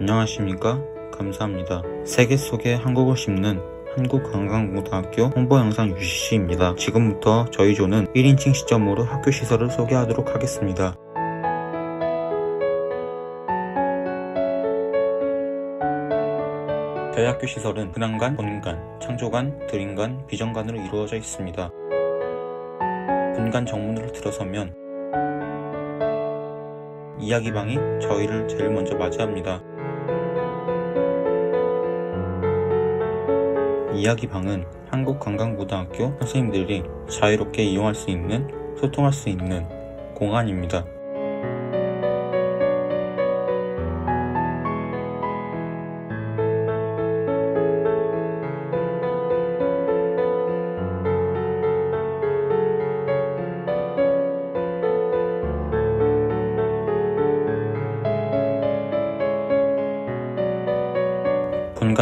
안녕하십니까? 감사합니다. 세계 속에 한국을 심는 한국관광고등학교 홍보 영상 UCC입니다. 지금부터 저희 조는 1인칭 시점으로 학교 시설을 소개하도록 하겠습니다. 저희 학교 시설은 근황관, 본관, 창조관, 드림관, 비전관으로 이루어져 있습니다. 본관 정문으로 들어서면 이야기방이 저희를 제일 먼저 맞이합니다. 이야기방은 한국관광고등학교 선생님들이 자유롭게 이용할 수 있는, 소통할 수 있는 공간입니다.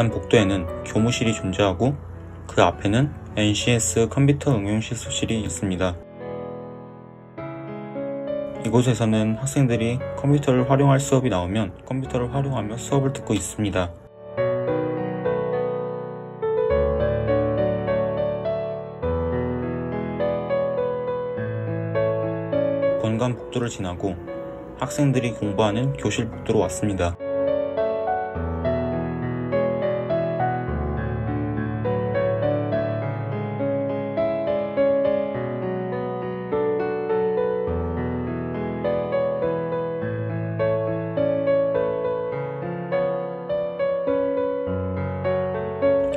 본관 복도에는 교무실이 존재하고 그 앞에는 NCS 컴퓨터 응용 실습실이 있습니다. 이곳에서는 학생들이 컴퓨터를 활용할 수업이 나오면 컴퓨터를 활용하며 수업을 듣고 있습니다. 본관 복도를 지나고 학생들이 공부하는 교실 복도로 왔습니다.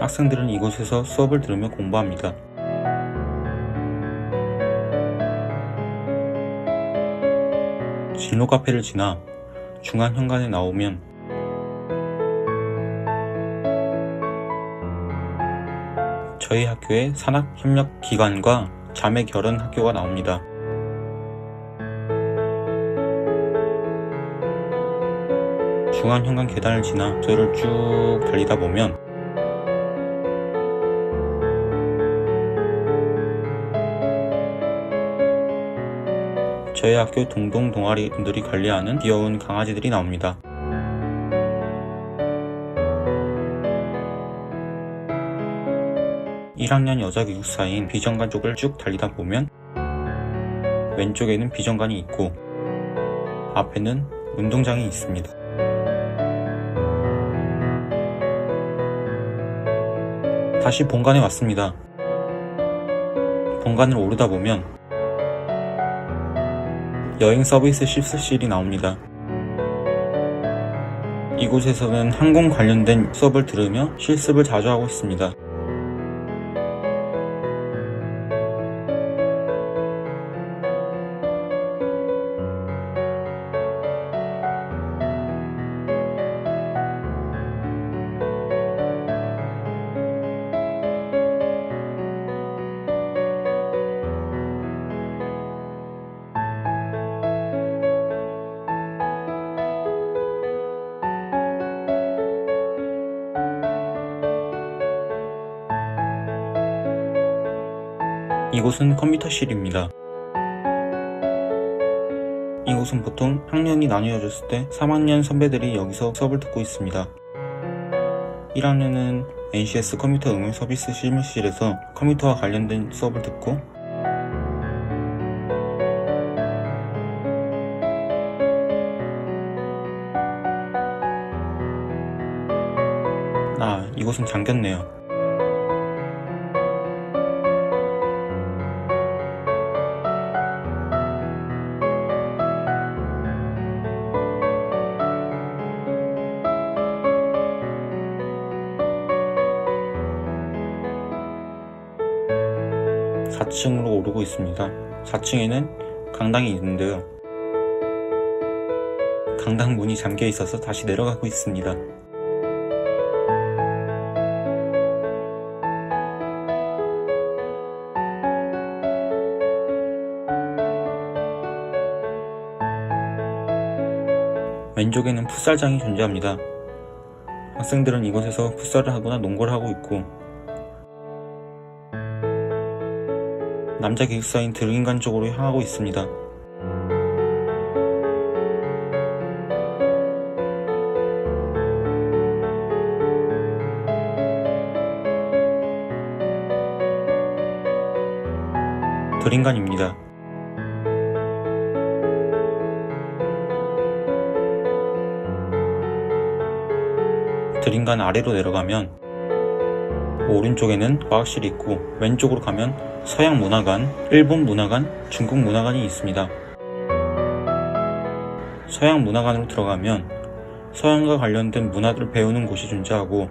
학생들은 이곳에서 수업을 들으며 공부합니다. 진로 카페를 지나 중앙 현관에 나오면 저희 학교의 산학협력기관과 자매 결혼 학교가 나옵니다. 중앙 현관 계단을 지나 저를 쭉 달리다 보면 저희 학교 동동 동아리들이 관리하는 귀여운 강아지들이 나옵니다. (1학년) 여자 기숙사인 비정관 쪽을 쭉 달리다 보면 왼쪽에는 비정관이 있고 앞에는 운동장이 있습니다. 다시 본관에 왔습니다. 본관을 오르다 보면 여행 서비스 실습실이 나옵니다. 이곳에서는 항공 관련된 수업을 들으며 실습을 자주 하고 있습니다. 이곳은 컴퓨터실입니다. 이곳은 보통 학년이 나뉘어졌을 때 3학년 선배들이 여기서 수업을 듣고 있습니다. 1학년은 NCS 컴퓨터 응용 서비스 실무실에서 컴퓨터와 관련된 수업을 듣고 아, 이곳은 잠겼네요. 사층으로 오르고 있습니다. 4층에는 강당이 있는데요. 강당 문이 잠겨 있어서 다시 내려가고 있습니다. 왼쪽에는 풋살장이 존재합니다. 학생들은 이곳에서 풋살을 하거나 농구를 하고 있고 남자 기숙사인 드림관 쪽으로 향하고 있습니다. 드림관입니다. 드림관 아래로 내려가면 오른쪽에는 과학실이 있고 왼쪽으로 가면 서양 문화관, 일본 문화관, 중국 문화관이 있습니다. 서양 문화관으로 들어가면 서양과 관련된 문화들을 배우는 곳이 존재하고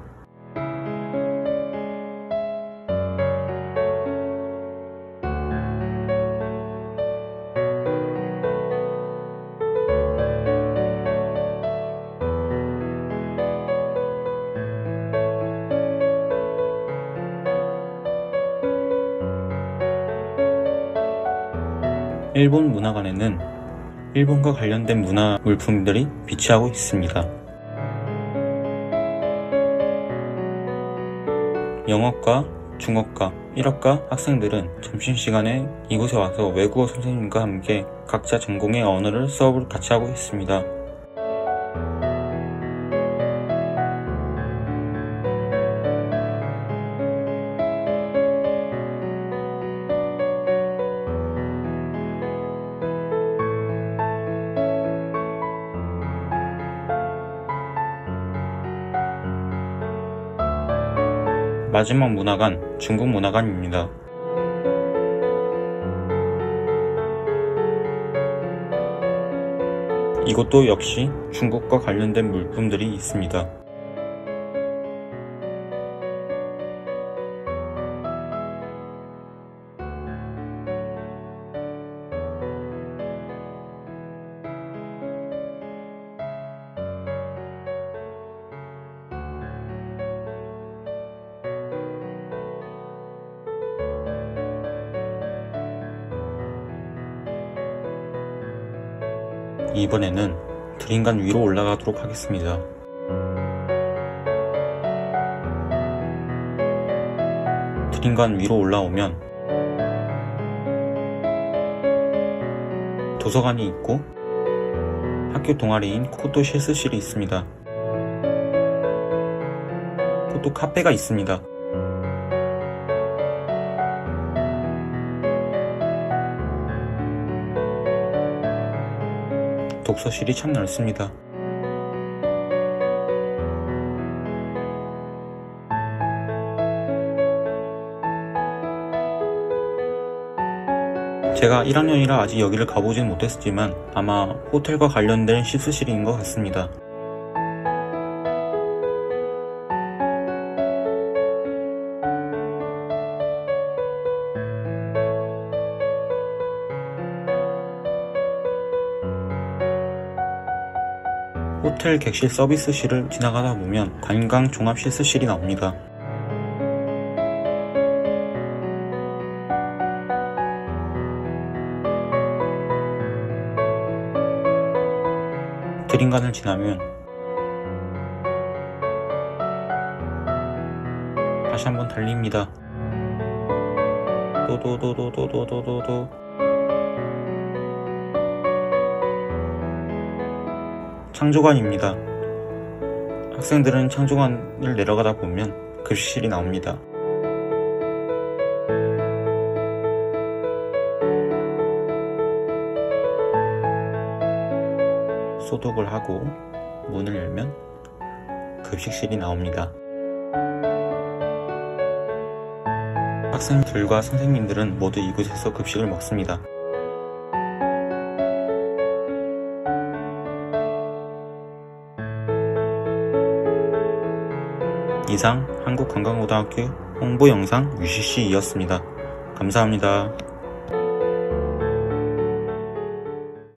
일본 문화관에는 일본과 관련된 문화 물품들이 비치하고 있습니다. 영어과, 중어과, 1학과 학생들은 점심시간에 이곳에 와서 외국어 선생님과 함께 각자 전공의 언어를 수업을 같이 하고 있습니다. 마지막 문화관, 중국 문화관입니다. 이곳도 역시 중국과 관련된 물품들이 있습니다. 이번에는 드림관 위로 올라가도록 하겠습니다. 드림관 위로 올라오면 도서관이 있고 학교 동아리인 코또 실습실이 있습니다. 코또 카페가 있습니다. 독서실이 참 넓습니다. 제가 1학년이라 아직 여기를 가보진 못했지만 아마 호텔과 관련된 실습실인 것 같습니다. 호텔 객실 서비스실을 지나가다 보면 관광 종합 실습실이 나옵니다. 드림관을 지나면 다시 한번 달립니다. 도도도도도도도도 창조관입니다. 학생들은 창조관을 내려가다 보면 급식실이 나옵니다. 소독을 하고 문을 열면 급식실이 나옵니다. 학생들과 선생님들은 모두 이곳에서 급식을 먹습니다. 이상 한국관광고등학교 홍보 영상 UCC이었습니다. 감사합니다.